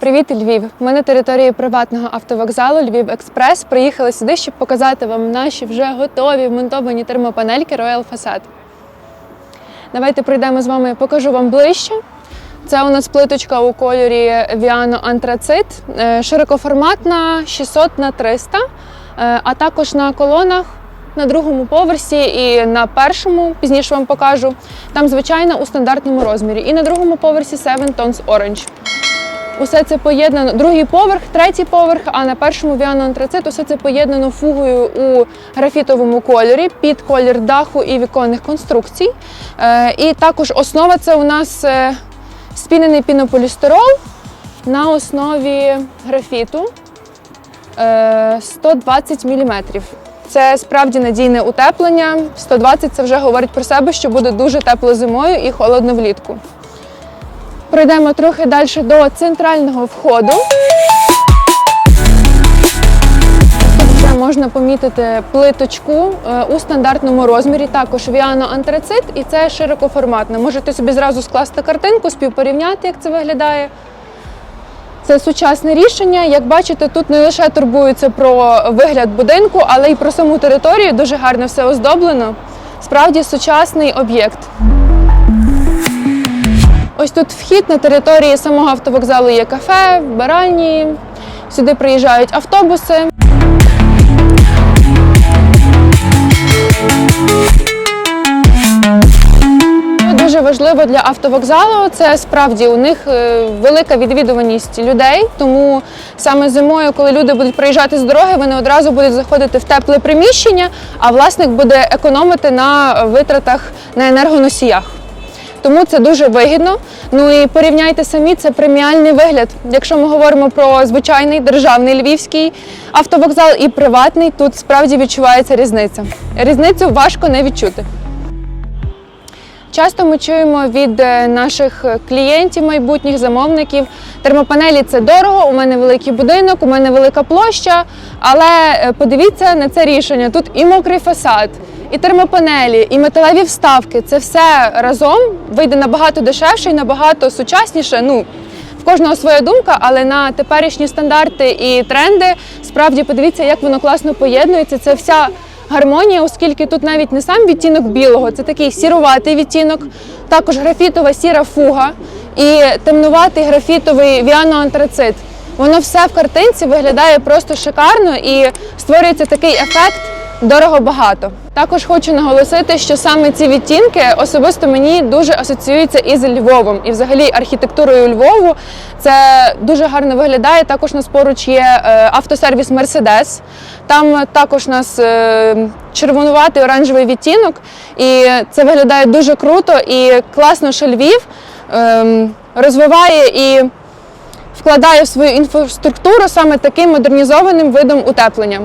Привіт, Львів! Ми на території приватного автовокзалу Львів Експрес приїхали сюди, щоб показати вам наші вже готові вмонтовані термопанельки Royal Facade. Давайте пройдемо з вами, покажу вам ближче. Це у нас плиточка у кольорі Viano Антрацит, е, широкоформатна 600 на 300, е, а також на колонах на другому поверсі і на першому, пізніше вам покажу. Там звичайно у стандартному розмірі. І на другому поверсі 7 Tons Orange. Усе це поєднано. Другий поверх, третій поверх, а на першому Viano Антрацит усе це поєднано фугою у графітовому кольорі під колір даху і віконних конструкцій. Е, і також основа це у нас е, спінений пінополістирол на основі графіту е, 120 мм. Це справді надійне утеплення. 120 це вже говорить про себе, що буде дуже тепло зимою і холодно влітку. Пройдемо трохи далі до центрального входу. Тут можна помітити плиточку е, у стандартному розмірі, також Viano антрацит, і це широкоформатне. Можете собі зразу скласти картинку, співпорівняти, як це виглядає. Це сучасне рішення. Як бачите, тут не лише турбуються про вигляд будинку, але й про саму територію. Дуже гарно все оздоблено. Справді сучасний об'єкт. Ось тут вхід на території самого автовокзалу є кафе, вбиральні. Сюди приїжджають автобуси. Дуже важливо для автовокзалу. Це справді у них е, велика відвідуваність людей. Тому саме зимою, коли люди будуть приїжджати з дороги, вони одразу будуть заходити в тепле приміщення, а власник буде економити на витратах на енергоносіях. Тому це дуже вигідно. Ну і порівняйте самі, це преміальний вигляд. Якщо ми говоримо про звичайний державний львівський автовокзал і приватний, тут справді відчувається різниця. Різницю важко не відчути. Часто ми чуємо від е, наших клієнтів, майбутніх замовників, термопанелі це дорого, у мене великий будинок, у мене велика площа. Але е, подивіться на це рішення. Тут і мокрий фасад, і термопанелі, і металеві вставки. Це все разом вийде набагато дешевше і набагато сучасніше. Ну, в кожного своя думка, але на теперішні стандарти і тренди справді подивіться, як воно класно поєднується. Це вся гармонія, оскільки тут навіть не сам відтінок білого, це такий сіруватий відтінок, також графітова сіра фуга і темнуватий графітовий віаноантрацит. Воно все в картинці виглядає просто шикарно і створюється такий ефект дорого-багато. Також хочу наголосити, що саме ці відтінки особисто мені дуже асоціюються із Львовом і взагалі архітектурою Львову. Це дуже гарно виглядає. Також у нас поруч є е, автосервіс Мерседес. Там також у нас е, червонуватий оранжевий відтінок, і це виглядає дуже круто і класно, що Львів ем, розвиває і вкладає в свою інфраструктуру саме таким модернізованим видом утеплення.